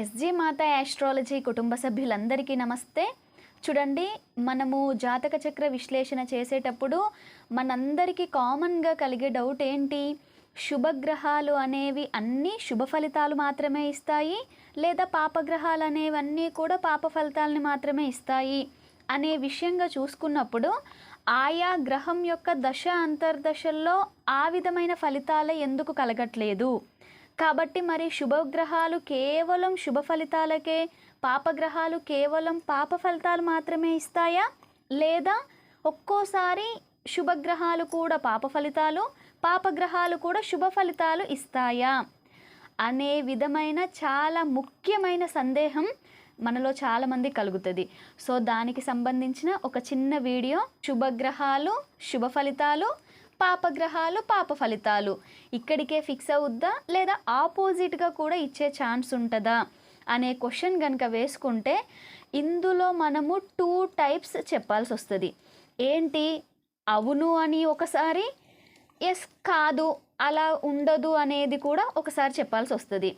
SG మాత astrology కుటుంబ సభ్యులందరికీ నమస్తే. చూడండి మనము జాతక చక్ర విశ్లేషణ చేసేటప్పుడు మనందరికీ కామన్గా కలిగే డౌట్ ఏంటి? శుభగ్రహాలు అనేవి అన్నీ శుభ ఫలితాలు మాత్రమే ఇస్తాయి లేదా పాపగ్రహాలు అనేవన్నీ కూడా పాప ఫలితాలని మాత్రమే ఇస్తాయి అనే విషయంగా చూసుకున్నప్పుడు ఆయా గ్రహం యొక్క దశ అంతర్దశల్లో ఆ విధమైన ఫలితాలే ఎందుకు కలగట్లేదు? కాబట్టి మరి శుభగ్రహాలు కేవలం శుభ ఫలితాలకే పాపగ్రహాలు కేవలం పాప ఫలితాలు మాత్రమే ఇస్తాయా? లేదా ఒక్కోసారి శుభగ్రహాలు కూడా పాప ఫలితాలు పాపగ్రహాలు కూడా శుభ ఫలితాలు ఇస్తాయా? అనే విధమైన చాలా ముఖ్యమైన సందేహం మనలో చాలామంది కలుగుతుంది. సో దానికి సంబంధించిన ఒక చిన్న వీడియో శుభగ్రహాలు శుభ ఫలితాలు పాపగ్రహాలు పాప ఫలితాలు. ఇక్కడికే ఫిక్స్ అవుద్దా లేదా ఆపోజిట్గా కూడా ఇచ్చే ఛాన్స్ ఉంటుందా అనే క్వశ్చన్ కనుక వేసుకుంటే ఇందులో మనము టూ టైప్స్ చెప్పాల్సి వస్తుంది ఏంటి? అవును అని ఒకసారి ఎస్ కాదు అలా ఉండదు అనేది కూడా ఒకసారి చెప్పాల్సి వస్తుంది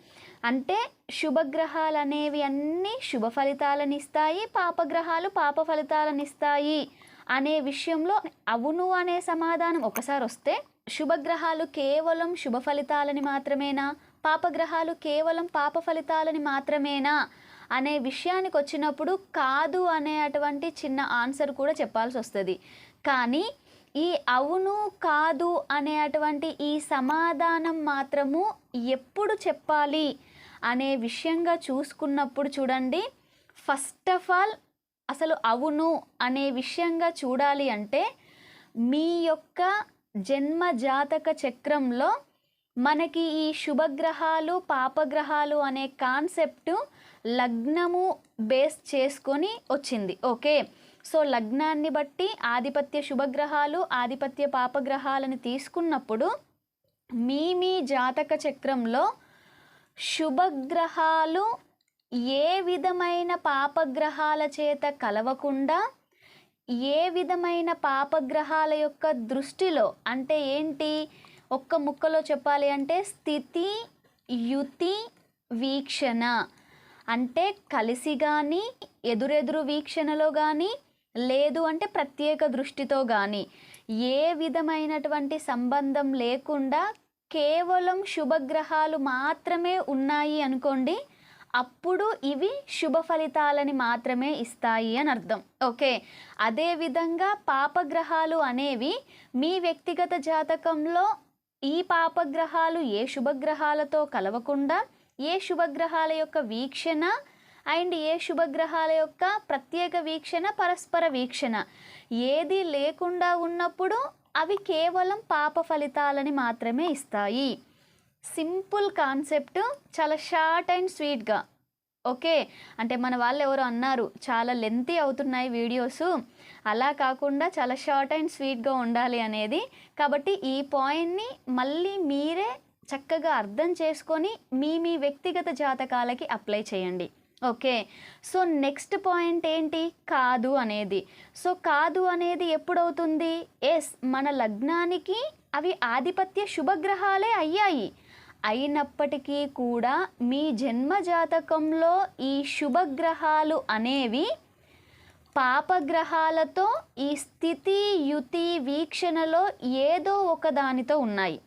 అంటే శుభగ్రహాలు అనేవి అన్నీ శుభ ఫలితాలను ఇస్తాయి పాపగ్రహాలు పాప ఫలితాలను ఇస్తాయి అనే విషయంలో అవును అనే సమాధానం ఒకసారి వస్తే శుభగ్రహాలు కేవలం శుభ ఫలితాలని మాత్రమేనా? పాపగ్రహాలు కేవలం పాప ఫలితాలని మాత్రమేనా? అనే విషయానికి వచ్చినప్పుడు కాదు అనే అటువంటి చిన్న ఆన్సర్ కూడా చెప్పాల్సి వస్తుంది. కానీ ఈ అవును కాదు అనే అటువంటి ఈ సమాధానం మాత్రము ఎప్పుడు చెప్పాలి అనే విషయంగా చూసుకున్నప్పుడు చూడండి ఫస్ట్ ఆఫ్ ఆల్ అసలు అవును అనే విషయంగా చూడాలి అంటే మీ యొక్క జన్మ జాతక చక్రంలో మనకి ఈ శుభగ్రహాలు పాపగ్రహాలు అనే కాన్సెప్టు లగ్నము బేస్ చేసుకొని వచ్చింది. ఓకే? సో లగ్నాన్ని బట్టి ఆధిపత్య శుభగ్రహాలు ఆధిపత్య పాపగ్రహాలను తీసుకున్నప్పుడు మీ మీ జాతక చక్రంలో శుభగ్రహాలు ఏ విధమైన పాపగ్రహాల చేత కలవకుండా ఏ విధమైన పాపగ్రహాల యొక్క దృష్టిలో అంటే ఏంటి? ఒక్క ముక్కలో చెప్పాలి అంటే స్థితి యుతి వీక్షణ. అంటే కలిసి కానీ ఎదురెదురు వీక్షణలో కానీ లేదు అంటే ప్రత్యేక దృష్టితో కానీ ఏ విధమైనటువంటి సంబంధం లేకుండా కేవలం శుభగ్రహాలు మాత్రమే ఉన్నాయి అనుకోండి అప్పుడు ఇవి శుభ ఫలితాలని మాత్రమే ఇస్తాయి అని అర్థం. ఓకే. అదేవిధంగా పాపగ్రహాలు అనేవి మీ వ్యక్తిగత జాతకంలో ఈ పాపగ్రహాలు ఏ శుభగ్రహాలతో కలవకుండా ఏ శుభగ్రహాల యొక్క వీక్షణ అండ్ ఏ శుభగ్రహాల యొక్క ప్రత్యేక వీక్షణ పరస్పర వీక్షణ ఏది లేకుండా ఉన్నప్పుడు అవి కేవలం పాప ఫలితాలని మాత్రమే ఇస్తాయి. సింపుల్ కాన్సెప్ట్ చాలా షార్ట్ అండ్ స్వీట్గా. ఓకే? అంటే మన వాళ్ళు ఎవరు అన్నారు చాలా లెంతీ అవుతున్నాయి వీడియోస్. అలా కాకుండా చాలా షార్ట్ అండ్ స్వీట్గా ఉండాలి అనేది. కాబట్టి ఈ పాయింట్ని మళ్ళీ మీరే చక్కగా అర్థం చేసుకొని మీ మీ వ్యక్తిగత జాతకాలకి అప్లై చేయండి. ఓకే? సో నెక్స్ట్ పాయింట్ ఏంటి? కాదు అనేది. సో కాదు అనేది ఎప్పుడవుతుంది? ఎస్ మన లగ్నానికి అవి ఆధిపత్య శుభగ్రహాలే అయ్యాయి. అయినప్పటికీ కూడా మీ జన్మ జాతకంలో ఈ శుభగ్రహాలు అనేవి పాపగ్రహాలతో ఈ స్థితి యుతి వీక్షణలో ఏదో ఒక దానితో ఉన్నాయి.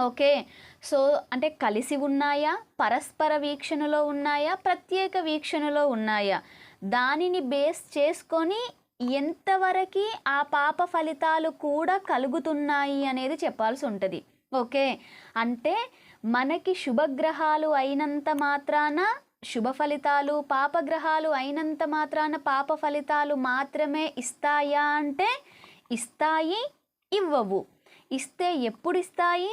ఓకే? సో అంటే కలిసి ఉన్నాయా? పరస్పర వీక్షణలో ఉన్నాయా? ప్రత్యేక వీక్షణలో ఉన్నాయా? దానిని బేస్ చేసుకొని ఎంతవరకు ఆ పాప ఫలితాలు కూడా కలుగుతున్నాయి అనేది చెప్పాల్సి ఉంటుంది. ఓకే? అంటే మనకి శుభగ్రహాలు అయినంత మాత్రాన శుభ ఫలితాలు పాపగ్రహాలు అయినంత మాత్రాన పాప ఫలితాలు మాత్రమే ఇస్తాయా అంటే ఇస్తాయి ఇవ్వవు. ఇస్తే ఎప్పుడు ఇస్తాయి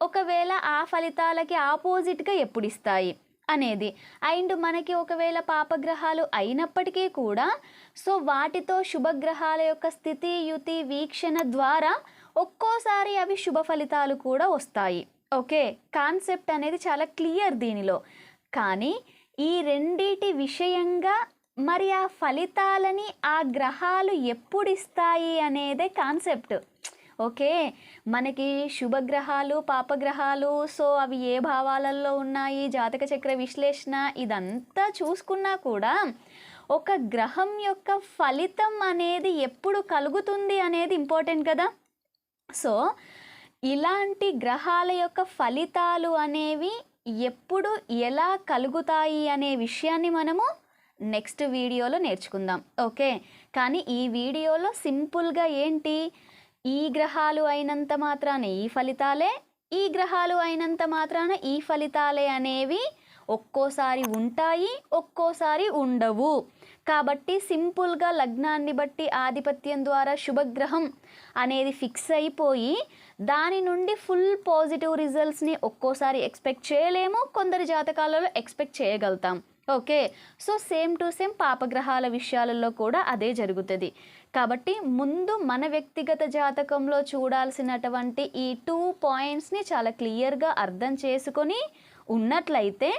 ఒకవేళ ఆ ఫలితాలకి ఆపోజిట్గా ఎప్పుడు ఇస్తాయి అనేది. అండ్ మనకి ఒకవేళ పాపగ్రహాలు అయినప్పటికీ కూడా సో వాటితో శుభగ్రహాల యొక్క స్థితి యుతి వీక్షణ ద్వారా ఒక్కోసారి అవి శుభ ఫలితాలు కూడా వస్తాయి. ఓకే కాన్సెప్ట్ అనేది చాలా క్లియర్ దీనిలో. కానీ ఈ రెండిటి విషయంగా మరి ఆ ఫలితాలని ఆ గ్రహాలు ఎప్పుడు ఇస్తాయి అనేదే కాన్సెప్ట్. ఓకే మనకి శుభగ్రహాలు పాపగ్రహాలు సో అవి ఏ భావాలలో ఉన్నాయి జాతక చక్ర విశ్లేషణ ఇదంతా చూసుకున్నా కూడా ఒక గ్రహం యొక్క ఫలితం అనేది ఎప్పుడు కలుగుతుంది అనేది ఇంపార్టెంట్ కదా. సో ఇలాంటి గ్రహాల యొక్క ఫలితాలు అనేవి ఎప్పుడు ఎలా కలుగుతాయి అనే విషయాన్ని మనము నెక్స్ట్ వీడియోలో నేర్చుకుందాం. ఓకే? కానీ ఈ వీడియోలో సింపుల్గా ఏంటి? ఈ గ్రహాలు అయినంత మాత్రాన ఈ ఫలితాలే ఈ గ్రహాలు అయినంత మాత్రాన ఈ ఫలితాలే అనేవి ఒక్కోసారి ఉంటాయి ఒక్కోసారి ఉండవు. కాబట్టి సింపుల్గా లగ్నాన్ని బట్టి ఆధిపత్యం ద్వారా శుభగ్రహం అనేది ఫిక్స్ అయిపోయి దాని నుండి ఫుల్ పాజిటివ్ రిజల్ట్స్ని ఒక్కోసారి ఎక్స్పెక్ట్ చేయలేము కొందరి జాతకాలలో ఎక్స్పెక్ట్ చేయగలుగుతాం. Okay? So same to same పాపగ్రహాల విషయాలలో కూడా అదే జరుగుతుంది. కాబట్టి ముందు మన వ్యక్తిగత జాతకంలో చూడాల్సినటువంటి ఈ టూ పాయింట్స్ని చాలా క్లియర్గా అర్థం చేసుకొని ఉన్నట్లయితే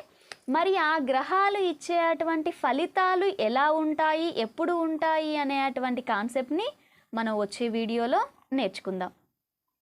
మరి ఆ గ్రహాలు ఇచ్చే అటువంటి ఫలితాలు ఎలా ఉంటాయి ఎప్పుడు ఉంటాయి అనే అటువంటి కాన్సెప్ట్ని మనం వచ్చే వీడియోలో నేర్చుకుందాం.